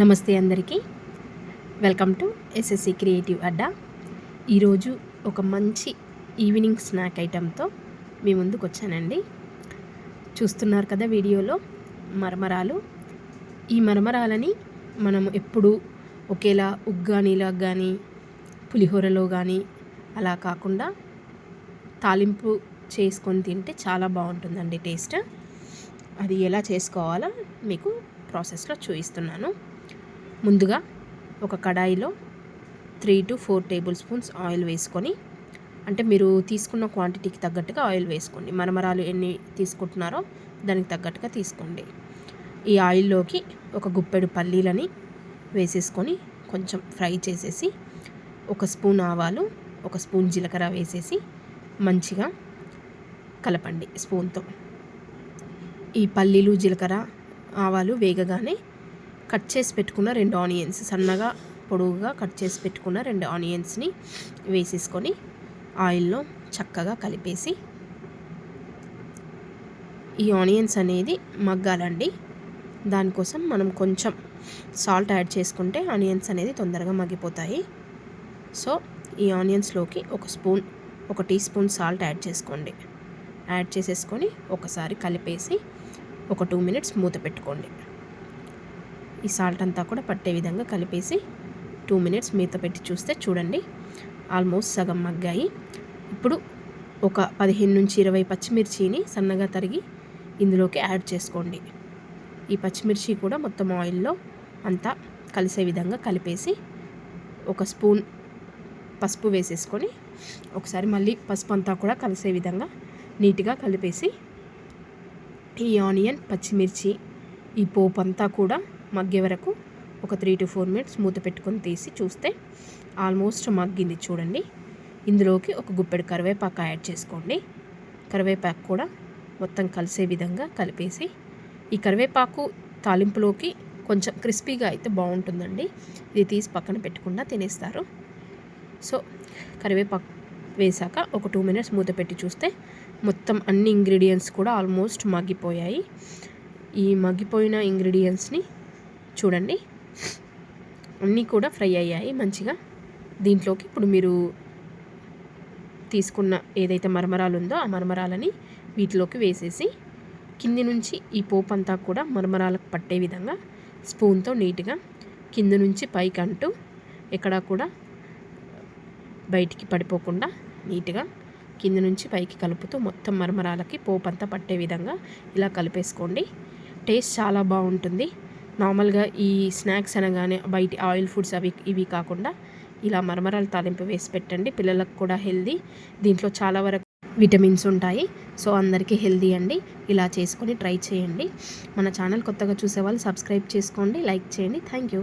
నమస్తే అందరికీ. Welcome to SSC creative Adda ఈరోజు ఒక మంచి ఈవినింగ్ స్నాక్ ఐటెంతో మీ ముందుకు వచ్చానండి. చూస్తున్నారు కదా వీడియోలో మరమరాలు. ఈ మరమరాలని మనం ఎప్పుడు ఒకేలా ఉగ్గానీలో కానీ పులిహోరలో కానీ అలా కాకుండా తాలింపు చేసుకొని తింటే చాలా బాగుంటుందండి టేస్ట్. అది ఎలా చేసుకోవాలో మీకు ప్రాసెస్లో చూపిస్తున్నాను. ముందుగా ఒక కడాయిలో three to four tablespoons oil వేసుకొని అంటే మీరు తీసుకున్న క్వాంటిటీకి తగ్గట్టుగా ఆయిల్ వేసుకోండి. మరమరాలు ఎన్ని తీసుకుంటున్నారో దానికి తగ్గట్టుగా తీసుకోండి. ఈ ఆయిల్లోకి ఒక గుప్పెడు పల్లీలని వేసేసుకొని కొంచెం ఫ్రై చేసేసి ఒక స్పూన్ ఆవాలు ఒక స్పూన్ జీలకర్ర వేసేసి మంచిగా కలపండి స్పూన్తో. ఈ పల్లీలు జీలకర్ర ఆవాలు వేగగానే కట్ చేసి పెట్టుకున్న రెండు ఆనియన్స్ సన్నగా పొడవుగా కట్ చేసి పెట్టుకున్న రెండు ఆనియన్స్ని వేసేసుకొని ఆయిల్లో చక్కగా కలిపేసి ఈ ఆనియన్స్ అనేది మగ్గాలండి. దానికోసం మనం కొంచెం సాల్ట్ యాడ్ చేసుకుంటే ఆనియన్స్ అనేది తొందరగా మగ్గిపోతాయి. సో ఈ ఆనియన్స్లోకి ఒక స్పూన్ ఒక టీ స్పూన్ సాల్ట్ యాడ్ చేసుకోండి. యాడ్ చేసేసుకొని ఒకసారి కలిపేసి ఒక టూ మినిట్స్ మూత పెట్టుకోండి. ఈ సాల్ట్ అంతా కూడా పట్టే విధంగా కలిపేసి టూ మినిట్స్ మీత పెట్టి చూస్తే చూడండి. ఆల్మోస్ట్ సగం మగ్గాయి. ఇప్పుడు ఒక పదిహేను నుంచి ఇరవై పచ్చిమిర్చిని సన్నగా తరిగి ఇందులోకి యాడ్ చేసుకోండి. ఈ పచ్చిమిర్చి కూడా మొత్తం ఆయిల్లో అంతా కలిసే విధంగా కలిపేసి ఒక స్పూన్ పసుపు వేసేసుకొని ఒకసారి మళ్ళీ పసుపు అంతా కూడా కలిసే విధంగా నీట్గా కలిపేసి ఈ ఆనియన్ పచ్చిమిర్చి ఈ పోపు అంతా కూడా మగ్గే వరకు ఒక త్రీ టు ఫోర్ మినిట్స్ మూత పెట్టుకొని తీసి చూస్తే ఆల్మోస్ట్ మగ్గింది చూడండి. ఇందులోకి ఒక గుప్పెడు కరివేపాకు యాడ్ చేసుకోండి. కరివేపాకు కూడా మొత్తం కలిసే విధంగా కలిపేసి ఈ కరివేపాకు తాలింపులోకి కొంచెం క్రిస్పీగా అయితే బాగుంటుందండి. ఇది తీసి పక్కన పెట్టకుండా తినేస్తారు. సో కరివేపాకు వేసాక ఒక టూ మినిట్స్ మూత పెట్టి చూస్తే మొత్తం అన్ని ఇంగ్రీడియంట్స్ కూడా ఆల్మోస్ట్ మగ్గిపోయాయి. ఈ మగ్గిపోయిన ఇంగ్రీడియంట్స్ని చూడండి. అన్నీ కూడా ఫ్రై అయ్యాయి మంచిగా. దీంట్లోకి ఇప్పుడు మీరు తీసుకున్న ఏదైతే మరమరాలు ఉందో ఆ మరమరాలని వీటిలోకి వేసేసి కింది నుంచి ఈ పోపు అంతా కూడా మరమరాలకు పట్టే విధంగా స్పూన్తో నీట్గా కింద నుంచి పైకి అంటూ ఎక్కడా కూడా బయటికి పడిపోకుండా నీట్గా కింద నుంచి పైకి కలుపుతూ మొత్తం మరమరాలకి పోపు అంతా పట్టే విధంగా ఇలా కలిపేసుకోండి. టేస్ట్ చాలా బాగుంటుంది. నార్మల్గా ఈ స్నాక్స్ అనగానే బయట ఆయిల్ ఫుడ్స్ అవి ఇవి కాకుండా ఇలా మరమరాలు తాలింపు వేసి పెట్టండి. పిల్లలకు కూడా హెల్దీ. దీంట్లో చాలా వరకు విటమిన్స్ ఉంటాయి. సో అందరికీ హెల్దీ అండి. ఇలా చేసుకొని ట్రై చేయండి. మన ఛానల్ కొత్తగా చూసే వాళ్ళు సబ్స్క్రైబ్ చేసుకోండి లైక్ చేయండి. Thank you.